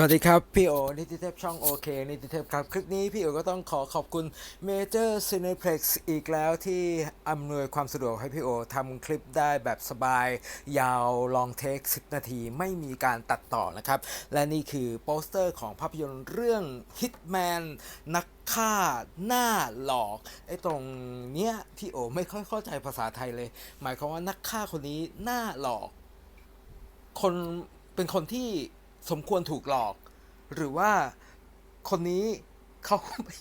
สวัสดีครับ พี่โอนิติเทพช่องโอเคนิติเทพครับ คลิปนี้พี่โอก็ต้องขอขอบคุณ Major Cineplex อีกแล้วที่อำนวยความสะดวกให้พี่โอทำคลิปได้แบบสบาย ยาวลองเทค 10 นาที ไม่มีการตัดต่อนะครับ และนี่คือโปสเตอร์ของภาพยนตร์เรื่อง Hitman นักฆ่าหน้าหลอก ไอ้ตรงเนี้ยพี่โอไม่ค่อยเข้าใจภาษาไทยเลย หมายความว่านักฆ่าคนนี้หน้าหลอก คนเป็นคนที่ สมควรถูกหลอก หรือว่าคนนี้เขาไม่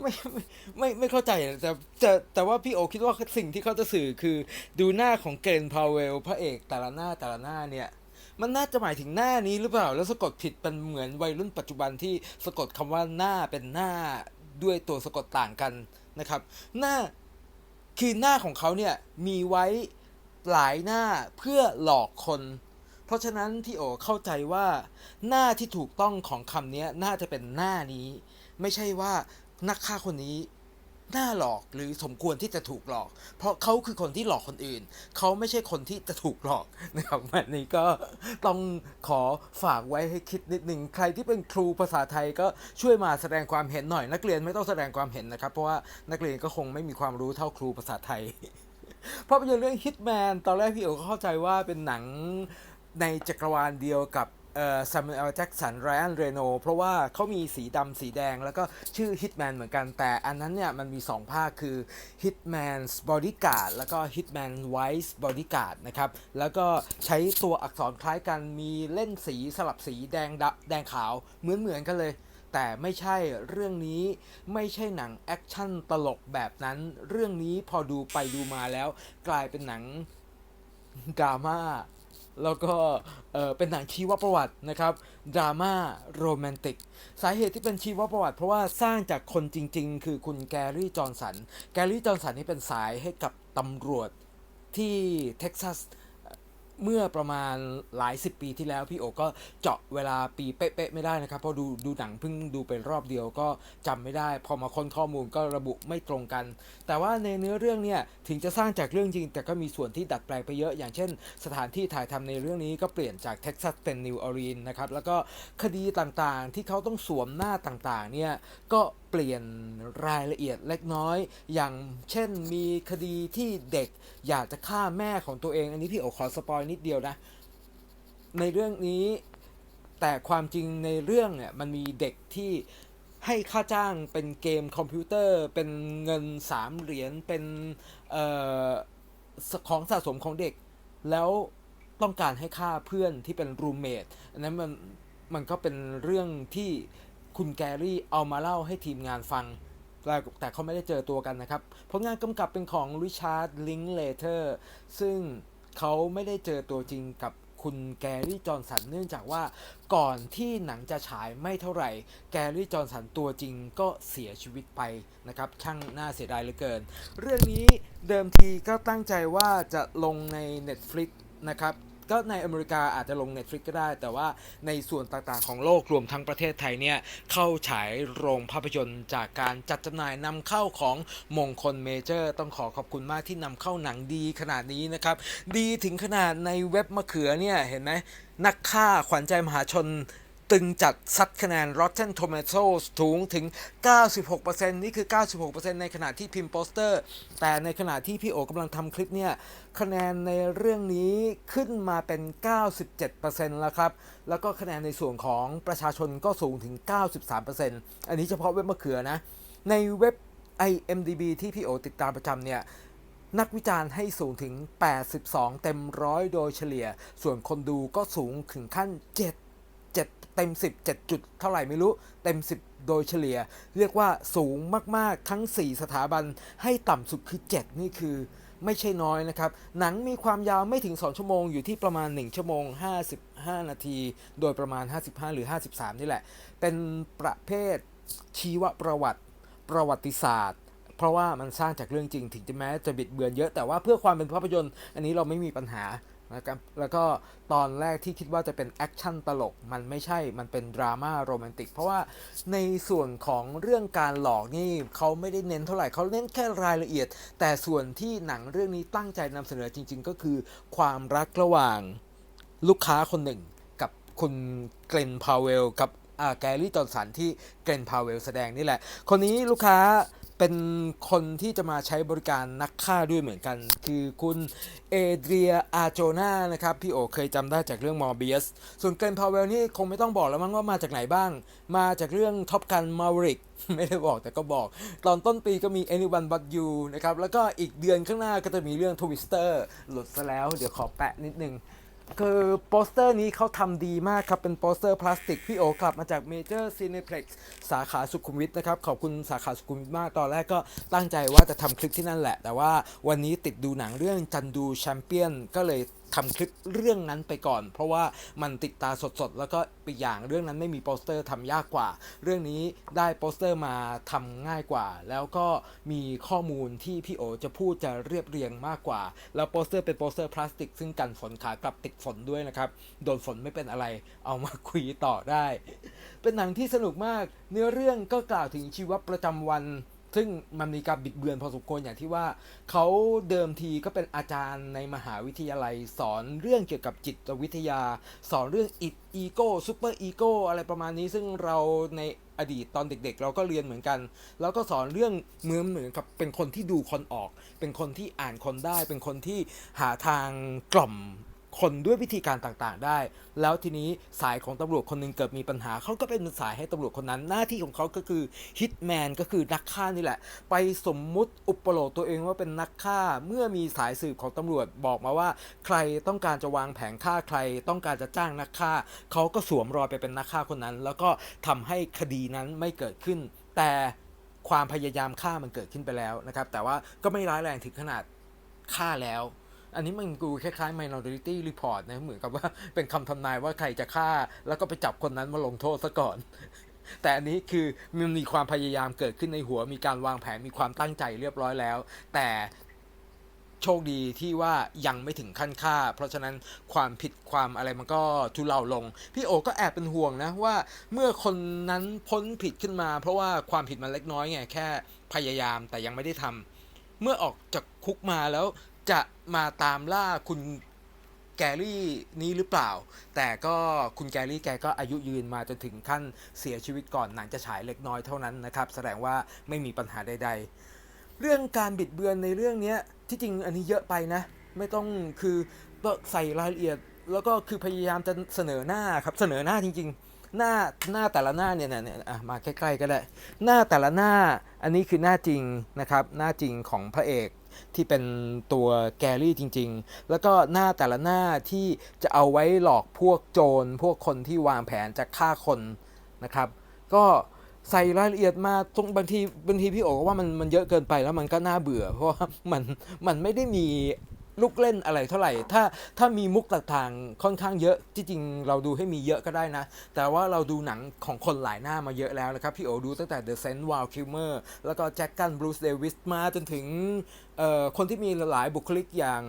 ไม่ไม่ไม่ไม่เข้าใจแต่แต่แต่ว่าพี่โอคิดว่าสิ่งที่เขาจะสื่อคือดูหน้าของเกรนพาวเวลพระเอกแต่ละหน้าแต่ละหน้าเนี่ย มันน่าจะหมายถึงหน้านี้หรือเปล่า แล้วสะกดผิดเป็นเหมือนวัยรุ่นปัจจุบันที่สะกดคำว่าหน้าเป็นหน้าด้วยตัวสะกดต่างกันนะครับ หน้าคือหน้าของเขาเนี่ยมีไว้หลายหน้าเพื่อหลอกคน เพราะฉะนั้นพี่โอเข้าใจว่าหน้าที่ถูกต้องของคำนี้น่าจะเป็นหน้านี้ ไม่ใช่ว่านักฆ่าคนนี้หน้าหลอกหรือสมควรที่จะถูกหลอก เพราะเขาคือคนที่หลอกคนอื่น เขาไม่ใช่คนที่จะถูกหลอกนะครับวันนี้ก็ต้องขอฝากไว้ให้คิดนิดหนึ่งใครที่เป็นครูภาษาไทยก็ช่วยมาแสดงความเห็นหน่อย นักเรียนไม่ต้องแสดงความเห็นนะครับ เพราะว่านักเรียนก็คงไม่มีความรู้เท่าครูภาษาไทยภาพยนตร์เรื่อง Hitman ตอนแรกพี่โอก็เข้าใจว่าเป็นหนัง ในจักรวาลเดียวกับเอ่อ Samuel Jackson Ryan Reynolds เพราะว่าเขามีสีดำสีแดงแล้วก็ชื่อ Hitman เหมือนกัน แต่อันนั้นเนี่ยมันมี 2 ภาคคือ Hitman's Bodyguard แล้วก็ Hitman Wise Bodyguard นะครับ แล้วก็ใช้ตัวอักษรคล้ายกันมีเล่นสีสลับสีแดงดำแดงขาวเหมือนเหมือนกันเลย แต่ไม่ใช่เรื่องนี้ไม่ใช่หนังแอคชั่นตลกแบบนั้น เรื่องนี้พอดูไปดูมาแล้ว กลายเป็นหนังดราม่า แล้วก็เป็นหนังชีวประวัตินะครับดราม่าโรแมนติกสาเหตุที่เป็นชีวประวัติ เพราะว่าสร้างจากคนจริง ๆ คือคุณแกรี่จอห์นสัน แกรี่จอห์นสันนี่เป็นสายให้กับตำรวจที่เท็กซัส เมื่อประมาณหลายสิบปีที่แล้วพี่โอก็เจาะเวลาปีเป๊ะๆไม่ได้นะครับ เพราะดูดูหนังเพิ่งดูเป็นรอบเดียวก็จำไม่ได้ พอมาค้นข้อมูลก็ระบุไม่ตรงกัน แต่ว่าในเนื้อเรื่องเนี่ยถึงจะสร้างจากเรื่องจริง แต่ก็มีส่วนที่ดัดแปลงไปเยอะ อย่างเช่น สถานที่ถ่ายทำในเรื่องนี้ก็เปลี่ยนจากเท็กซัสเป็นนิวออร์ลีนนะครับแล้วก็คดีต่างๆที่เขาต้องสวมหน้าต่างๆเนี่ยก็เปลี่ยนรายละเอียดเล็กน้อย อย่างเช่นมีคดีที่เด็กอยากจะฆ่าแม่ของตัวเอง อันนี้พี่โอขอสปอยนิดเดียวนะ ในเรื่องนี้แต่ความจริงในเรื่องเนี่ยมันมีเด็กที่ให้ค่าจ้างเป็นเกมคอมพิวเตอร์ เป็นเงินสามเหรียญเป็นออของสะสมของเด็ก แล้วต้องการให้ค่าเพื่อนที่เป็นรูมเมทอันนั้นมันมันก็เป็นเรื่องที่ คุณแกรี่เอามาเล่าให้ทีมงานฟัง แต่เขาไม่ได้เจอตัวกันนะครับ ผลงานกำกับเป็นของริชาร์ดลิงเลเทอร์ซึ่งเขาไม่ได้เจอตัวจริงกับคุณแกรี่จอห์นสันเนื่องจากว่าก่อนที่หนังจะฉายไม่เท่าไหร่ แกรี่จอห์นสันตัวจริงก็เสียชีวิตไปนะครับ ช่างน่าเสียดายเหลือเกิน เรื่องนี้เดิมทีก็ตั้งใจว่าจะลงใน Netflix นะครับ ก็ในอเมริกาอาจจะลง Netflix ก็ได้ แต่ว่าในส่วนต่างๆของโลกรวมทั้งประเทศไทยเนี่ยเข้าฉายโรงภาพยนตร์จากการจัดจำหน่ายนำเข้าของมงคลเมเจอร์ ต้องขอขอบคุณมากที่นำเข้าหนังดีขนาดนี้นะครับ ดีถึงขนาดในเว็บมะเขือเนี่ยเห็นไหมนักฆ่าขวัญใจมหาชน ตึงจัดซัดคะแนน Rotten Tomatoes สูงถึง 96%นี่คือ 96%ในขณะที่พิมพ์โปสเตอร์ แต่ในขณะที่พี่โอกำลังทำคลิปเนี่ย คะแนนในเรื่องนี้ขึ้นมาเป็น 97%แล้วครับ แล้วก็คะแนนในส่วนของประชาชนก็สูงถึง 93%อันนี้เฉพาะเว็บมะเขือนะ ในเว็บ IMDB ที่พี่โอติดตามประจำเนี่ยนักวิจารณ์ให้สูงถึง 82 เต็มร้อยโดยเฉลี่ย ส่วนคนดูก็สูงถึงขั้น7 7 เต็ม 10 7 จุดเท่าไหร่ไม่รู้เต็ม 10 โดยเฉลี่ย เรียกว่าสูงมากๆทั้ง 4 สถาบันให้ต่ำสุดคือ 7 นี่คือไม่ใช่น้อยนะครับ หนังมีความยาวไม่ถึง 2 ชั่วโมงอยู่ที่ประมาณ 1 ชั่วโมง 55 นาที โดยประมาณ 55 หรือ 53 นี่แหละ เป็นประเภทชีวประวัติประวัติศาสตร์ เพราะว่ามันสร้างจากเรื่องจริงถึงจะแม้จะบิดเบือนเยอะแต่ว่าเพื่อความเป็นภาพยนตร์ อันนี้เราไม่มีปัญหา นะครับแล้วก็ตอนแรกที่คิดว่าจะเป็นแอคชั่นตลก มันไม่ใช่ มันเป็นดราม่าโรแมนติก เพราะว่าในส่วนของเรื่องการหลอกนี่เขาไม่ได้เน้นเท่าไหร่เขาเน้นแค่รายละเอียด แต่ส่วนที่หนังเรื่องนี้ตั้งใจนำเสนอจริง ๆ ก็คือความรักระหว่างลูกค้าคนหนึ่ง กับคุณเกรนพาวเวลกับแกรี่จอห์นสันที่เกรนพาวเวลแสดงนี่แหละ คนนี้ลูกค้า เป็นคนที่จะมาใช้บริการนักฆ่าด้วยเหมือนกัน คือคุณเอเดรียอาโจนานะครับ พี่โอเคยจำได้จากเรื่องมอร์เบียสส่วนเกรนพาวเวลนี่คงไม่ต้องบอกแล้วมั้งว่ามาจากไหนบ้าง มาจากเรื่องท็อปกันมาริกไม่ได้บอกแต่ก็บอก ตอนต้นปีก็มี Anyone But You นะครับ แล้วก็อีกเดือนข้างหน้าก็จะมีเรื่อง Twister หลุดซะแล้ว เดี๋ยวขอแปะนิดนึง คือโปสเตอร์นี้เขาทำดีมากครับ เป็นโปสเตอร์พลาสติก พี่โอกลับมาจากเมเจอร์ซีเน p ล็กซ์สาขาสุขุมวิทนะครับ ขอบคุณสาขาสุขุมวิทมาก ตอนแรกก็ตั้งใจว่าจะทำคลิปที่นั่นแหละ แต่ว่าวันนี้ติดดูหนังเรื่องจันดูแชมเปี้ยนก็เลย ทำคลิปเรื่องนั้นไปก่อน เพราะว่ามันติดตาสดๆ แล้วก็อีกอย่างเรื่องนั้นไม่มีโปสเตอร์ทำยากกว่า เรื่องนี้ได้โปสเตอร์มาทำง่ายกว่า แล้วก็มีข้อมูลที่พี่โอจะพูดจะเรียบเรียงมากกว่า แล้วโปสเตอร์เป็นโปสเตอร์พลาสติก ซึ่งกันฝนขากลับติดฝนด้วยนะครับ โดนฝนไม่เป็นอะไร เอามาคุยต่อได้ เป็นหนังที่สนุกมาก เนื้อเรื่องก็กล่าวถึงชีวประจำวัน ซึ่งมันมีการบิดเบือนพอสมควรอย่างที่ว่าเขาเดิมทีก็เป็นอาจารย์ในมหาวิทยาลัย สอนเรื่องเกี่ยวกับจิตวิทยา สอนเรื่องอิดอีโก้ซูเปอร์อีโก้อะไรประมาณนี้ซึ่งเราในอดีตตอนเด็กๆ เราก็เรียนเหมือนกัน แล้วก็สอนเรื่องเหมือนเหมือนกับเป็นคนที่ดูคนออก เป็นคนที่อ่านคนได้ เป็นคนที่หาทางกล่อม คนด้วยวิธีการต่างๆ ได้ แล้วทีนี้สายของตำรวจคนหนึงเกิดมีปัญหาเขาก็เป็นสายให้ตำรวจคนนั้น หน้าที่ของเขาก็คือฮิตแมนก็คือนักฆ่านี่แหละ ไปสมมุติอุปโลกตัวเองว่าเป็นนักฆ่าเมื่อมีสายสืบของตำรวจบอกมาว่า ใครต้องการจะวางแผนฆ่าใคร ต้องการจะจ้างนักฆ่าเขาก็สวมรอยไปเป็นนักฆ่าคนนั้น แล้วก็ทำให้คดีนั้นไม่เกิดขึ้น แต่ความพยายามฆ่ามันเกิดขึ้นไปแล้วนะครับ แต่ว่าก็ไม่ร้ายแรงถึงขนาดฆ่าแล้ว อันนี้มันดูคล้ายๆ Minority Report นะ เหมือนกับว่าเป็นคำทำนายว่าใครจะฆ่า แล้วก็ไปจับคนนั้นมาลงโทษซะก่อน แต่อันนี้คือมันมีความพยายามเกิดขึ้นในหัว มีการวางแผนมีความตั้งใจเรียบร้อยแล้ว แต่โชคดีที่ว่ายังไม่ถึงขั้นฆ่า เพราะฉะนั้นความผิดความอะไรมันก็ทุเลาลง พี่โอก็แอบเป็นห่วงนะว่าเมื่อคนนั้นพ้นผิดขึ้นมา เพราะว่าความผิดมันเล็กน้อยไงแค่พยายามแต่ยังไม่ได้ทำเมื่อออกจากคุกมาแล้ว จะมาตามล่าคุณแกรี่นี้หรือเปล่า แต่ก็คุณแกรี่แกก็อายุยืนมาจนถึงขั้นเสียชีวิตก่อนหนังจะฉายเล็กน้อยเท่านั้นนะครับ แสดงว่าไม่มีปัญหาใด ๆ เรื่องการบิดเบือนในเรื่องนี้ที่จริงอันนี้เยอะไปนะ ไม่ต้องคือใส่รายละเอียด แล้วก็คือพยายามจะเสนอหน้าครับเสนอหน้าจริง ๆ หน้าหน้าแต่ละหน้าเนี่ยเนี่ยมาใกล้ๆก็ได้หน้าแต่ละหน้าอันนี้คือหน้าจริงนะครับหน้าจริงของพระเอก ที่เป็นตัวแกลลี่จริง ๆ แล้วก็หน้าแต่ละหน้าที่จะเอาไว้หลอกพวกโจรพวกคนที่วางแผนจะฆ่าคนนะครับ ก็ใส่รายละเอียดมาตรงบางทีบางทีพี่โอก็ว่ามันมันเยอะเกินไปแล้วมันก็น่าเบื่อ เพราะว่ามันมันไม่ได้มี ลูกเล่นอะไรเท่าไหร่ ถ้าถ้ามีมุกต่างๆค่อนข้างเยอะที่จริงเราดูให้มีเยอะก็ได้นะ แต่ว่าเราดูหนังของคนหลายหน้ามาเยอะแล้วนะครับ พี่โอดูตั้งแต่ The Sent w a l Kilmer แล้วก็แจ็คกันบรูซเดวิสมาจนถึงคนที่มีหลายบุคลิกอย่าง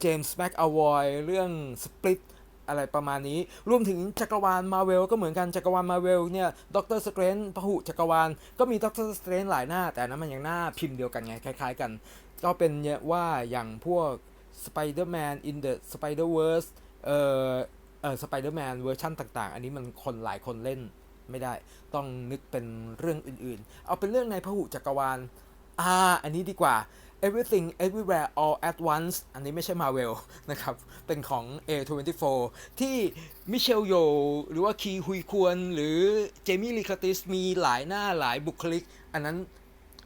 เจมส์แม็กอวอยเรื่อง Split อะไรประมาณนี้ รวมถึงจักรวาลมาเวลก็เหมือนกันจักรวาลมาเวลเนี่ยด็อกเตอร์สเตรนพหุจักรวาลก็มีด็อกเตอร์สเตรนหลายหน้า แต่นั้นมันยังหน้าพิมพ์เดียวกันไง คล้ายๆกัน ก็เป็นว่าอย่างพวก Spider-Man in the Spider-Verse เอ่อเอ่อ Spider-Man เวอร์ชันต่างๆ อันนี้มันคนหลายคนเล่นไม่ได้ ต้องนึกเป็นเรื่องอื่นๆ เอาเป็นเรื่องในพหุจักรวาลอ่าอันนี้ดีกว่า Everything Everywhere All at Once อันนี้ไม่ใช่ Marvel นะครับ เป็นของ A24 ที่มิเชลโยหรือว่าคีฮุยควร หรือเจมี่ลีคาติสมีหลายหน้าหลายบุคลิก อันนั้น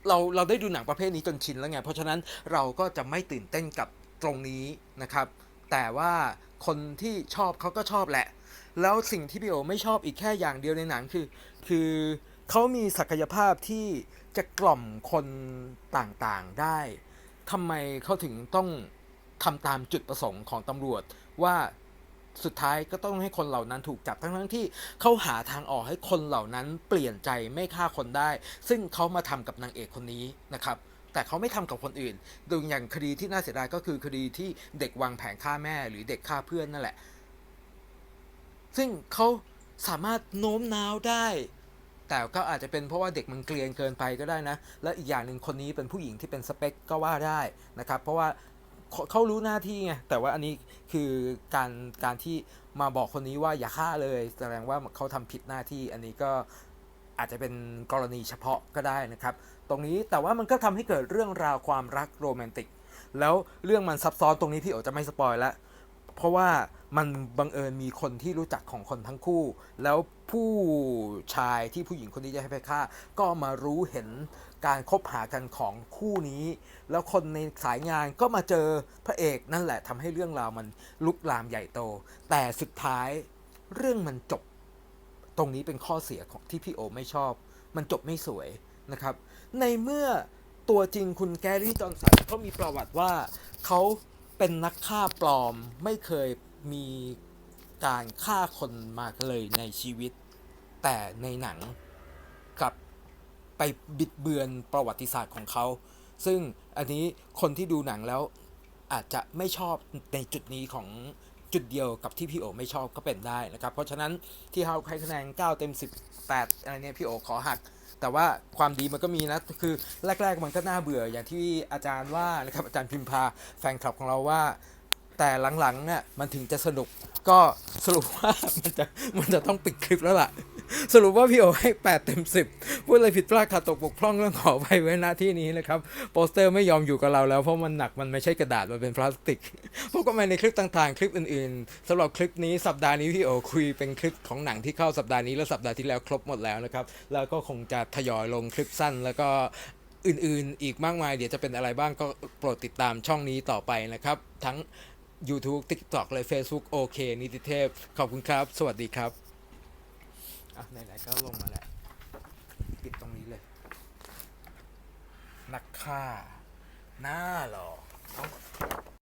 เราเราได้ดูหนังประเภทนี้จนชินแล้วไง เพราะฉะนั้นเราก็จะไม่ตื่นเต้นกับตรงนี้นะครับ แต่ว่าคนที่ชอบเขาก็ชอบแหละ แล้วสิ่งที่พี่โอไม่ชอบอีกแค่อย่างเดียวในหนังคือ คือ เขามีศักยภาพที่จะกล่อมคนต่างๆได้ทำไมเขาถึงต้องทำตามจุดประสงค์ของตำรวจว่าสุดท้ายก็ต้องให้คนเหล่านั้นถูกจับทั้งทั้งที่เขาหาทางออกให้คนเหล่านั้นเปลี่ยนใจไม่ฆ่าคนได้ ซึ่งเขามาทำกับนางเอกคนนี้นะครับ แต่เขาไม่ทำกับคนอื่นดูอย่างคดีที่น่าเสียดายก็คือคดีที่เด็กวางแผนฆ่าแม่ หรือเด็กฆ่าเพื่อนนั่นแหละ ซึ่งเขาสามารถโน้มน้าวได้ แต่ก็อาจจะเป็นเพราะว่าเด็กมันเกลียนเกินไปก็ได้นะ และอีกอย่างหนึ่งคนนี้เป็นผู้หญิงที่เป็นสเปคก็ว่าได้นะครับ เพราะว่าเขารู้หน้าที่ไง แต่ว่าอันนี้คือการการที่มาบอกคนนี้ว่าอย่าฆ่าเลย แสดงว่าเขาทำผิดหน้าที่ อันนี้ก็อาจจะเป็นกรณีเฉพาะก็ได้นะครับ ตรงนี้แต่ว่ามันก็ทำให้เกิดเรื่องราวความรักโรแมนติก แล้วเรื่องมันซับซ้อนตรงนี้พี่โอจะไม่สปอยแล้ว เพราะว่ามันบังเอิญมีคนที่รู้จักของคนทั้งคู่ แล้วผู้ชายที่ผู้หญิงคนนี้จะให้ไปฆ่า ก็มารู้เห็นการคบหากันของคู่นี้ แล้วคนในสายงานก็มาเจอพระเอกนั่นแหละทำให้เรื่องราวมันลุกลามใหญ่โต แต่สุดท้ายเรื่องมันจบ ตรงนี้เป็นข้อเสียของที่พี่โอไม่ชอบ มันจบไม่สวยนะครับ ในเมื่อตัวจริงคุณแกรี่จอห์นสันเขามีประวัติว่าเขา เป็นนักฆ่าปลอมไม่เคยมีการฆ่าคนมาเลยในชีวิต แต่ในหนังกลับไปบิดเบือนประวัติศาสตร์ของเขา ซึ่งอันนี้คนที่ดูหนังแล้วอาจจะไม่ชอบในจุดนี้ของจุดเดียวกับที่พี่โอไม่ชอบก็เป็นได้นะครับ เพราะฉะนั้นที่เขาให้คะแนน 9 เต็ม 18 อะไรเนี่ยพี่โอขอหัก แต่ว่าความดีมันก็มีนะ คือแรก ๆ มันก็น่าเบื่ออย่างที่อาจารย์ว่านะครับอาจารย์พิมพาแฟนคลับของเราว่า แต่หลังๆเนี่ยมันถึงจะสนุกก็สรุปว่ามันจะมันจะต้องปิดคลิปแล้วล่ะ สรุปว่าพี่โอให้ 8 เต็ม 10 พูดอะไรผิดพลาดขาดตกบกพร่องเรื่องขอไปไว้หน้าที่นี้นะครับ โปสเตอร์ไม่ยอมอยู่กับเราแล้ว เพราะมันหนักมันไม่ใช่กระดาษ มันเป็นพลาสติกพบกันใหม่ในคลิปต่างๆ คลิปอื่นๆสำหรับคลิปนี้สัปดาห์นี้พี่โอคุยเป็นคลิปของหนังที่เข้าสัปดาห์นี้และสัปดาห์ที่แล้วครบหมดแล้วนะครับแล้วก็คงจะทยอยลงคลิปสั้น แล้วก็อื่นๆ อีกมากมาย เดี๋ยวจะเป็นอะไรบ้างก็โปรดติดตามช่องนี้ต่อไปนะครับ ทั้ง YouTube TikTok เลย Facebook โอเคนิติเทพ ขอบคุณครับ สวัสดีครับ อะไหนๆก็ลงมาแล้วปิดตรงนี้เลย นักฆ่า หน้าหรอ